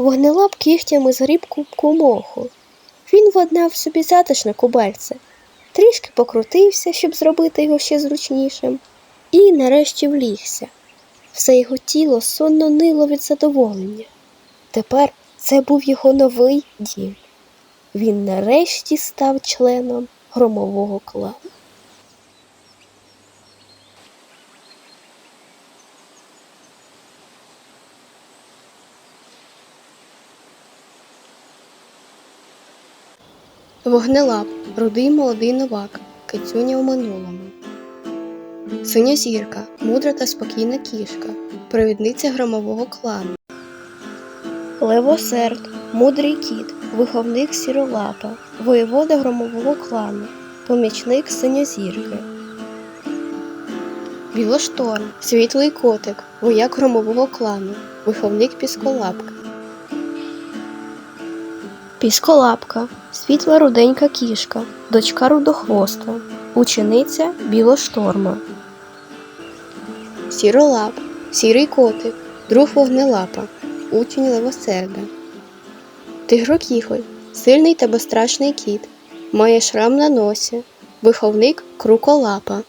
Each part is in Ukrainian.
Вогнелап кігтями згріб кубку моху. Він воднав собі затишне кубельце, трішки покрутився, щоб зробити його ще зручнішим, і нарешті влігся. Все його тіло сонно нило від задоволення. Тепер це був його новий дім. Він нарешті став членом громового клану. Вогнелап, рудий молодий новак, кицюня у минулому. Синя зірка, мудра та спокійна кішка, провідниця громового клану. Левосерд, мудрий кіт, виховник сіролапа, воєвода громового клану, помічник синьозірки. Білошторм, світлий котик, вояк громового клану, виховник пісколапка. Пісколапка, світла руденька кішка, дочка рудохвоста, учениця білошторма. Сіролап, сірий котик, друг вогнелапа, учень левосерда. Тигрокіхоль, сильний та безстрашний кіт, має шрам на носі, виховник круколапа.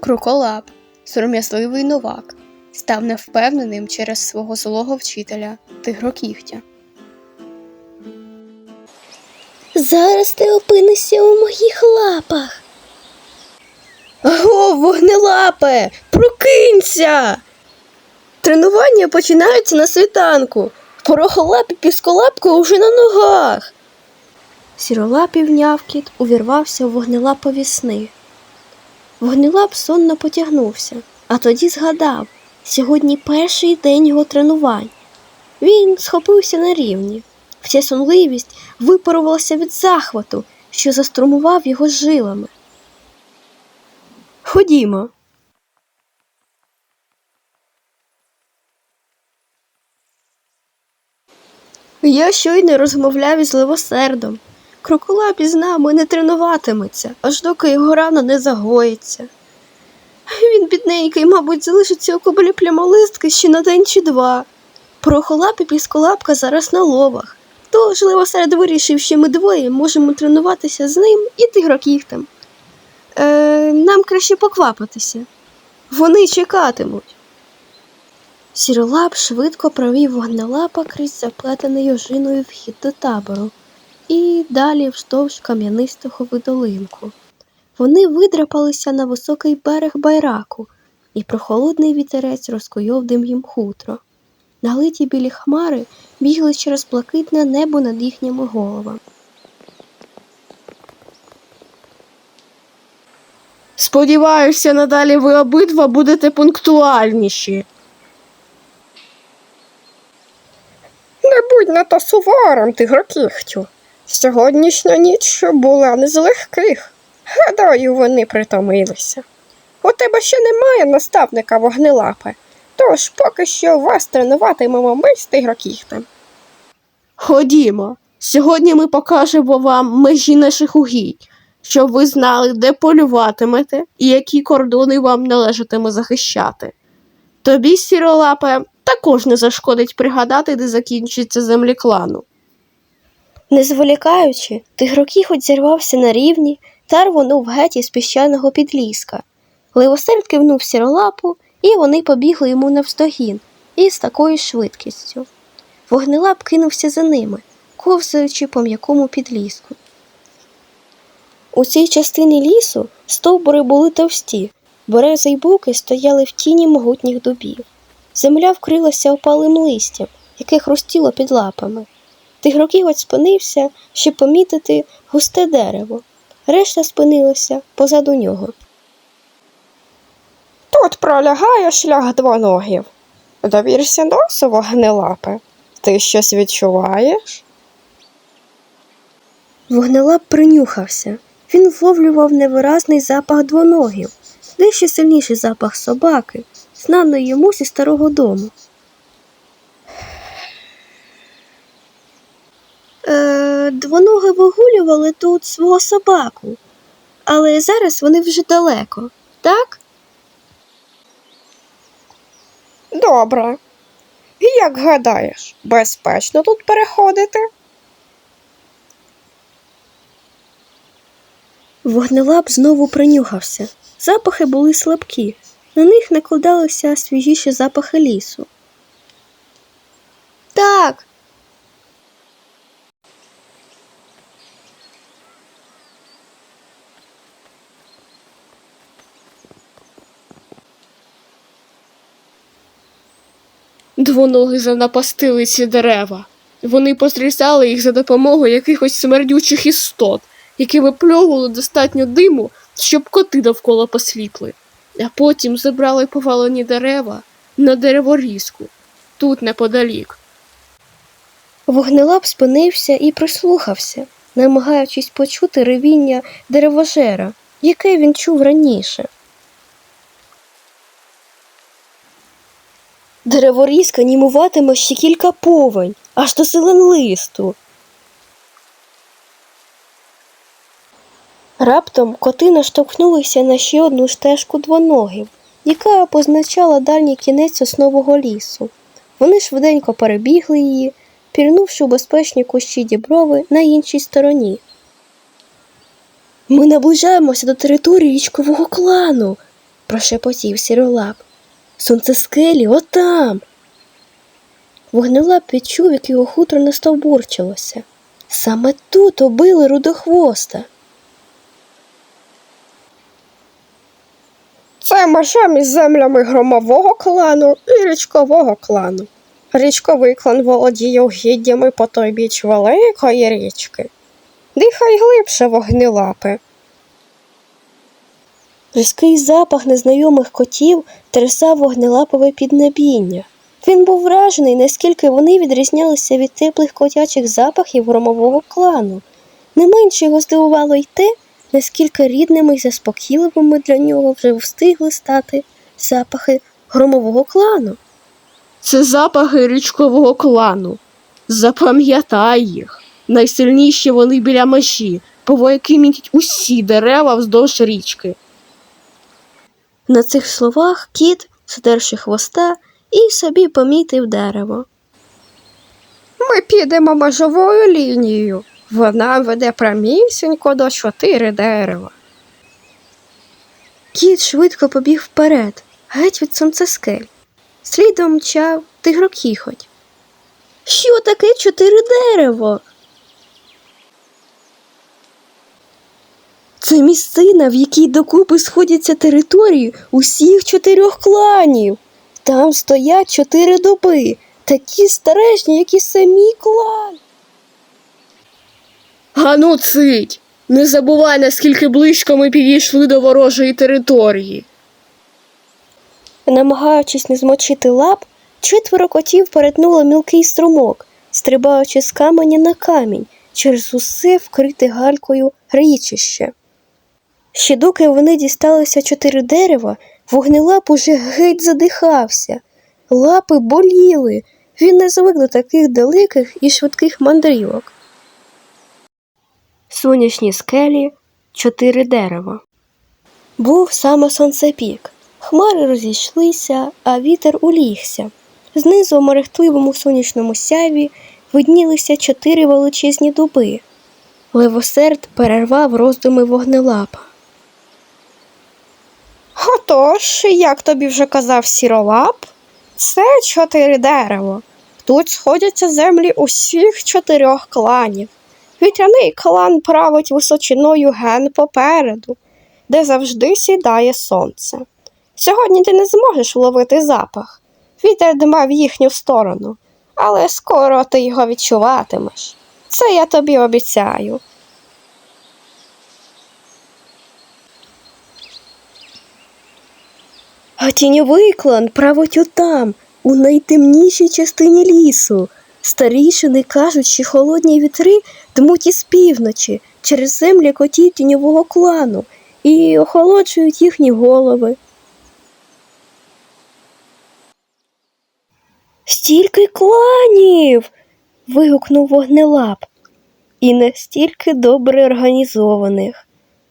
Круколап, сором'язливий новак, став невпевненим через свого злого вчителя тигрокігтя. Зараз ти опинишся у моїх лапах. Аго, вогнелапе, прокинься. Тренування починаються на світанку. Порохолап і пісколапка уже на ногах. Сіролапів нявкіт увірвався в вогнелапові сни. Вогнелап сонно потягнувся, а тоді згадав сьогодні перший день його тренувань. Він схопився на рівні. Вся сонливість випарувалася від захвату, що заструмував його жилами. Ходімо. Я щойно розмовляв із левосердом. Кроколап із нами не тренуватиметься, аж доки його рана не загоїться. Він, бідненький, мабуть, залишиться у кобелі плямолистки ще на день чи два. Прохолап і пісколапка зараз на ловах. Тож левосерд вирішив, що ми двоє можемо тренуватися з ним і тигрокіхтем. Е, нам краще поквапитися. Вони чекатимуть. Сіролап швидко провів вогнелапа крізь заплетений ожиною вхід до табору і далі вздовж кам'янистого видолинку. Вони видрапалися на високий берег байраку, і прохолодний вітерець розкуйовдив їм хутро. Налиті білі хмари бігли через блакитне небо над їхніми головами. Сподіваюся, надалі ви обидва будете пунктуальніші. Не будь на то суворим, тигрокігтю. Сьогоднішня ніч була не з легких. Гадаю, вони притомилися. У тебе ще немає наставника вогнелапе, тож поки що вас тренуватимемо ми з тигрокігтем. Ходімо. Сьогодні ми покажемо вам межі наших угідь, щоб ви знали, де полюватимете і які кордони вам належатиме захищати. Тобі, сіролапе, також не зашкодить пригадати, де закінчується землі клану. Не зволікаючи, тигрокіхоть зірвався на рівні та рвонув геть із піщаного підліска. Левосерд кивнув сіролапу, і вони побігли йому навздогін із такою швидкістю. Вогнелап кинувся за ними, ковзаючи по м'якому підліску. У цій частині лісу стовбури були товсті, берези й буки стояли в тіні могутніх дубів. Земля вкрилася опалим листям, яке хрустіло під лапами. Тигрокіготь спинився, щоб помітити густе дерево. Решта спинилася позаду нього. Тут пролягає шлях двоногів. Довірся носу, вогнелапе. Ти щось відчуваєш? Вогнелап принюхався. Він вловлював невиразний запах двоногів, дещо сильніший запах собаки, знаний йому зі старого дому. Е, двоноги вигулювали тут свого собаку, але зараз вони вже далеко, так? Добре. І Як гадаєш, безпечно тут переходити? Вогнелап знову принюхався. Запахи були слабкі, на них накладалися свіжіші запахи лісу. Так. Двоноги занапастили ці дерева. Вони пострісали їх за допомогою якихось смердючих істот, які випльовували достатньо диму, щоб коти довкола посліпли. А потім забрали повалені дерева на дереворізку, тут неподалік. Вогнелап спинився і прислухався, намагаючись почути ревіння деревожера, яке він чув раніше. Дереворізка німуватиме ще кілька повень, аж до зелен листу. Раптом коти наштовхнулися на ще одну стежку двоногів, яка позначала дальній кінець основного лісу. Вони швиденько перебігли її, пірнувши у безпечні кущі діброви на іншій стороні. Ми наближаємося до території річкового клану, прошепотів сіролап. Сонце скелі отам. Вогнелап відчув, як його хутро настовбурчилося. Саме тут убили рудохвоста. Це межа між землями громового клану і річкового клану. Річковий клан володіє угіддями по той біч великої річки. Дихай глибше вогнелапи. Різкий запах незнайомих котів терсав вогнелапове піднебіння. Він був вражений, наскільки вони відрізнялися від теплих котячих запахів громового клану. Не менше його здивувало й те, наскільки рідними й заспокійливими для нього вже встигли стати запахи громового клану. Це запахи річкового клану. Запам'ятай їх. Найсильніші вони біля межі, повояки мітять усі дерева вздовж річки. На цих словах кіт, задерши хвоста, і собі помітив дерево. Ми підемо межовою лінією. Вона веде прямісінько до чотири дерева. Кіт швидко побіг вперед, геть від сонцескель. Слідом мчав тигрокіхоть. Що таке чотири дерево? Це місцина, в якій докупи сходяться території усіх чотирьох кланів. Там стоять чотири доби, такі старежні, як і самі клан. Гану цить! Не забувай, наскільки близько ми підійшли до ворожої території. Намагаючись не змочити лап, четверо котів перетнуло мілкий струмок, стрибаючи з каменя на камінь через усе вкрите галькою річище. Ще доки вони дісталися чотири дерева, вогнелап уже геть задихався. Лапи боліли. Він не звик до таких далеких і швидких мандрівок. Сонячні скелі, чотири дерева. Був саме сонцепік. Хмари розійшлися, а вітер улігся. Знизу у мерехтливому сонячному сяйві виднілися чотири величезні дуби. Левосерд перервав роздуми вогнелапа. Отож, як тобі вже казав сіролап, це чотири дерева. Тут сходяться землі усіх чотирьох кланів. Вітряний клан править височиною ген попереду, де завжди сідає сонце. Сьогодні ти не зможеш вловити запах. Вітер дме в їхню сторону, але скоро ти його відчуватимеш. Це я тобі обіцяю. А тіньовий клан править отам, у найтемнішій частині лісу. Старішини кажуть, що холодні вітри дмуть із півночі через землі котів тіньового клану і охолоджують їхні голови. Стільки кланів. вигукнув вогнелап. І настільки добре організованих.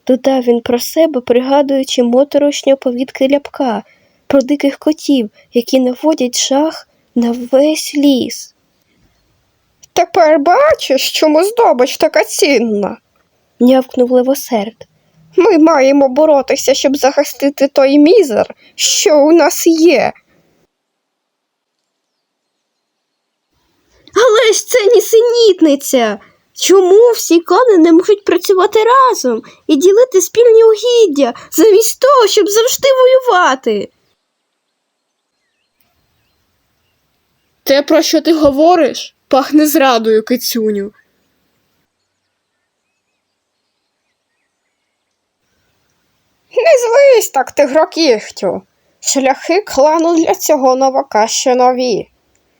Додав він про себе, пригадуючи моторошні оповідки ляпка про диких котів, які наводять жах на весь ліс. Тепер бачиш, чому здобич така цінна. Нявкнув левосерд. Ми маємо боротися, щоб захистити той мізер, що у нас є. Але ж це нісенітниця. Чому всі клани не можуть працювати разом і ділити спільні угіддя, замість того, щоб завжди воювати? Те, про що ти говориш, пахне зрадою, кицюню. Не злись так, тигрокігтю. Шляхи клану для цього новака ще нові.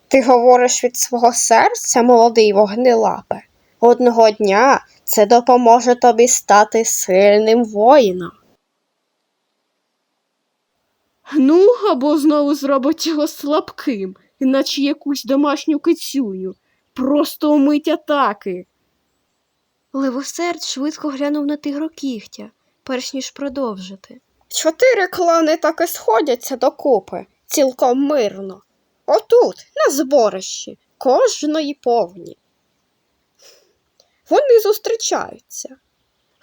Ти говориш від свого серця, молодий вогнелапе. Одного дня це допоможе тобі стати сильним воїном. Ну, або знову зробить його слабким, іначе якусь домашню кицюню. Просто умить атаки. Левосерд швидко глянув на тигрокігтя, перш ніж продовжити. Чотири клани так і сходяться докупи, цілком мирно. Отут, на зборищі, кожної повні. Вони зустрічаються.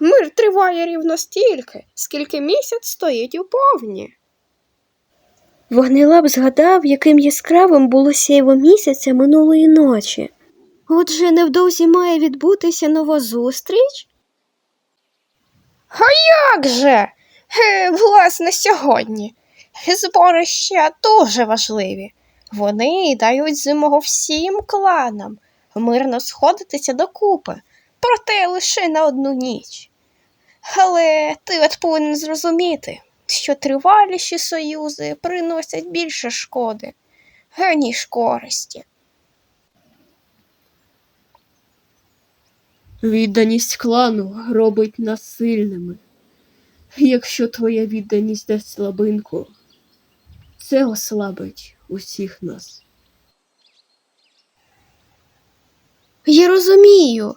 Мир триває рівно стільки, скільки місяць стоїть у повні. Вогнелап згадав, яким яскравим було сяйво місяця минулої ночі. Отже, невдовзі має відбутися нова зустріч? Як же? Е, власне, сьогодні. Зборища дуже важливі. Вони дають зимогу всім кланам мирно сходитися докупи, проте лише на одну ніч. Але ти от повинен зрозуміти, що триваліші союзи приносять більше шкоди, ніж користі. Відданість клану робить нас сильними. Якщо твоя відданість дасть слабинку, це ослабить усіх нас. Я розумію.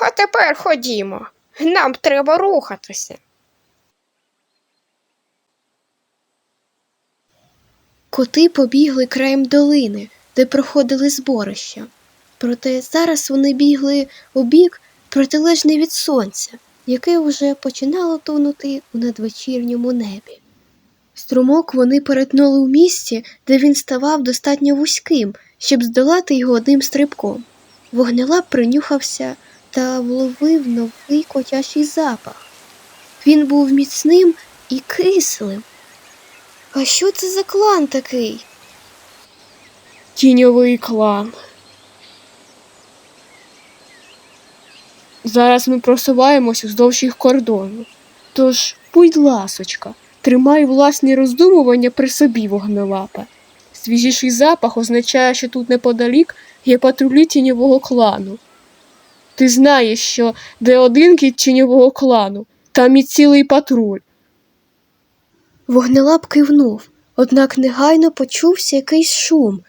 А тепер ходімо. Нам треба рухатися. Коти побігли краєм долини, де проходили зборища. Проте зараз вони бігли у бік протилежний від сонця, яке вже починало тонути у надвечірньому небі. Струмок вони перетнули у місці, де він ставав достатньо вузьким, щоб здолати його одним стрибком. Вогнелап принюхався та вловив новий котячий запах. Він був міцним і кислим. А що це за клан такий? Тіньовий клан. Зараз ми просуваємося вздовж їх кордону. Тож, будь ласочка, тримай власні роздумування при собі, вогнелапе. Свіжіший запах означає, що тут неподалік є патрулі тіньового клану. Ти знаєш, що де один кіт тіньового клану, там і цілий патруль. Вогнелап кивнув, однак негайно почувся якийсь шум.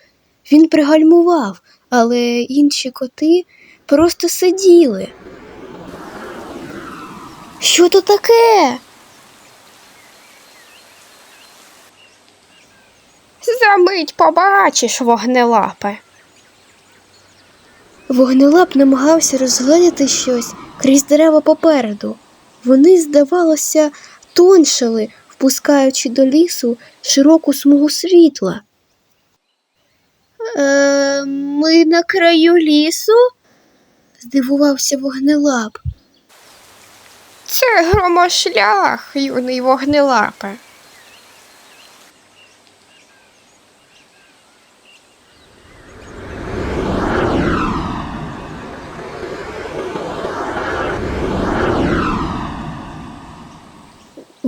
Він пригальмував, але інші коти просто сиділи. Що то таке? Замить побачиш, вогнелапе. Вогнелап намагався розгледіти щось крізь дерева попереду. Вони, здавалося, тоншали, впускаючи до лісу широку смугу світла. Е, ми на краю лісу? здивувався вогнелап. Це громошлях, юний вогнелапе.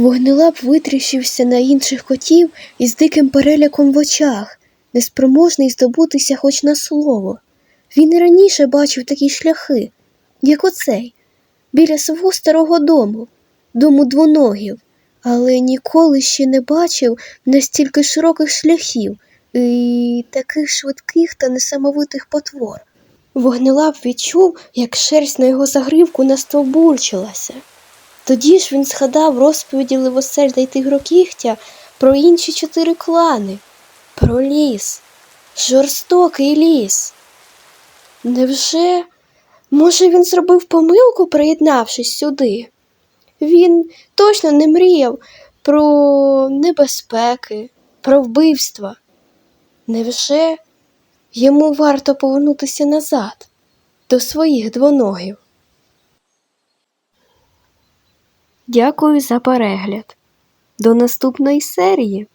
Вогнелап витріщився на інших котів із диким переляком в очах, неспроможний здобутися хоч на слово. Він і раніше бачив такі шляхи, як оцей, біля свого старого дому, дому двоногів, але ніколи ще не бачив настільки широких шляхів і таких швидких та несамовитих потвор. Вогнелап відчув, як шерсть на його загривку настовбурчилася. Тоді ж він згадав розповіді Ливосельда й Тигрокігтя про інші чотири клани, про ліс, жорстокий ліс. Невже, може, він зробив помилку, приєднавшись сюди? Він точно не мріяв про небезпеки, про вбивства. Невже йому варто повернутися назад до своїх двоногів? Дякую за перегляд. До наступної серії.